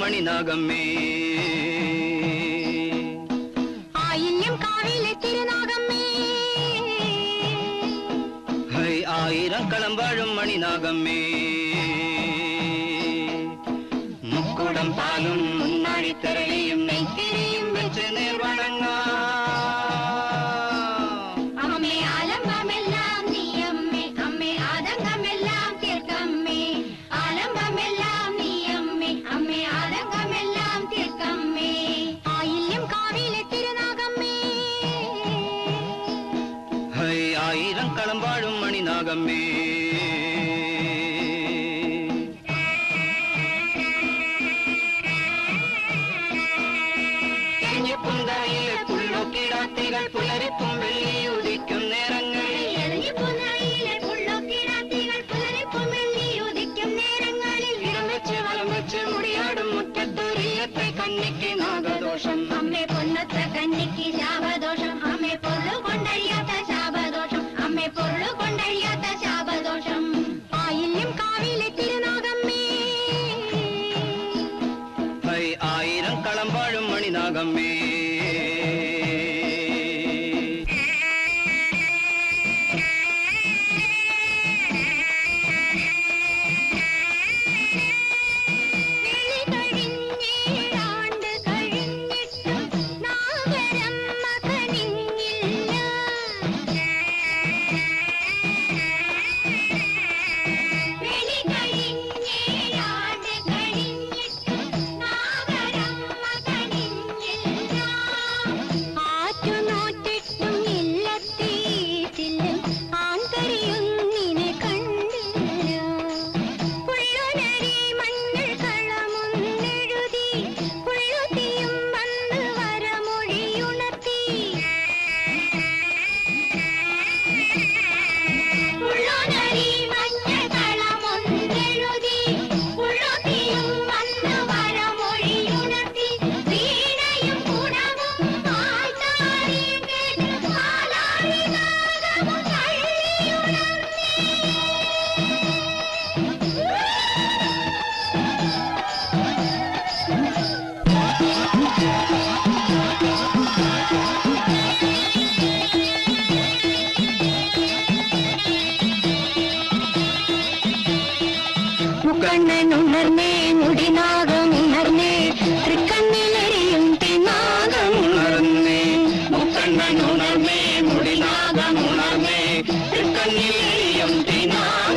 മണിനാഗമ്മേ ആയില്യം കാവിലെ തിരുനാഗമ്മേ ഹൈ ആയിരം കളം വാഴും മണിനാഗമ്മേ முக்குடம் பாலும் முன்னாடி திரளியும் വെച്ച് നേർവണങ്ങാം അമ്മേ ആയിരം കളം വാഴും മണിനാഗമ്മേ. പുന്തായിലെ പുള്ളൊക്കിടാത്തികൾ പുലരിപ്പും വെള്ളി ഉദിക്കും നേരങ്ങളിൽ. ഇടം വെച്ച് മുടിയാടും മുറ്റത്തൊരിയത്തെ കന്നിക്ക് നാഗദോഷം. അമ്മേ മണിനാഗമ്മേ கண்ணன் உணர்ந்தே முடிநாகம் உணர்ந்தே திருக்கண்ணில் எரியும் தின்னாகம் உணர்ந்தே. முக்கண்ணன் உணர்ந்தே முடிநாகம் உணர்ந்தே திருக்கண்ணில் எரியும் தின்னாகம்